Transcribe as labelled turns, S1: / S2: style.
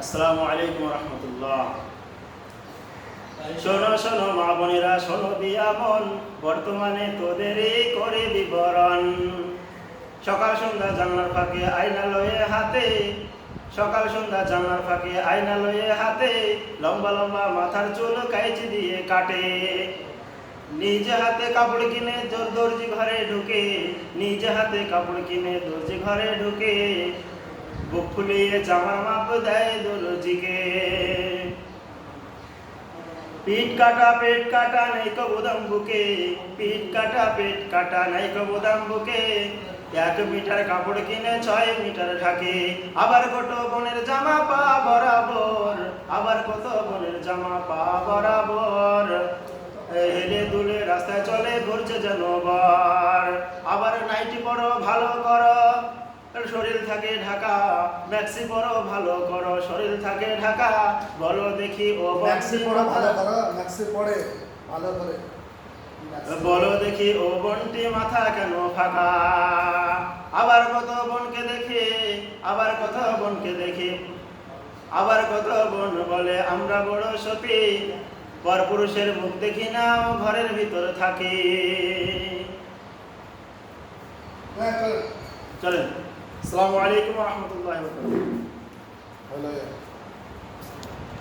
S1: আসসালামু আলাইকুম রহমতুল্লাহ শোনো শোনো মা বোনেরা শোনো দিয়া বর্তমানে তোদেরই করে বিবরণ। সকাল সন্ধ্যা জানলার ফাঁকে আয়না লয়ে হাতে। সকাল সন্ধ্যা জানলার ফাঁকে আয়না লয়ে হাতে। লম্বা লম্বা মাথার চুল কাইচি দিয়ে কাটে। নিজ হাতে কাপড় কিনে দর্জি ঘরে ঢুকে, নিজ হাতে কাপড় কিনে দর্জি ঘরে ঢুকে, বুক ফুলিয়ে জামার মাপ দেয় দর্জিকে। পিঠ কাটা, পেট কাটা নাই কবুদাম বুকে পিঠ কাটা, পেট কাটা নাই বুকে এক মিটার কাপড় কিনে ছয় মিটার ঢাকে, আবার কত বোনের জামা পা বরাবর, আবার কত বোনের জামা পা বরাবর। রাস্তায় চলে ঘুরছে যেন বার আবার নাইটি পরো ভালো করো। শরীর থাকে ঢাকা ম্যাক্সি পরো ভালো করো। শরীর থাকে ঢাকা বলো দেখি ও
S2: ম্যাক্সি পড়ে ভালো করো ম্যাক্সি পড়ে ভালো করে।
S1: বলো দেখি ও বনটি মাথা কেন ফাঁকা? আবার কত বনকে দেখে আবার কত বনকে দেখে। আবার কত বন বলে আমরা বড় সতী। পরপুরুষের মুখ দেখি না ও ঘরের ভিতর থাকে।
S2: হ্যাঁ চল
S1: চলেন। আসসালামু আলাইকুম রহমতুল্লাহ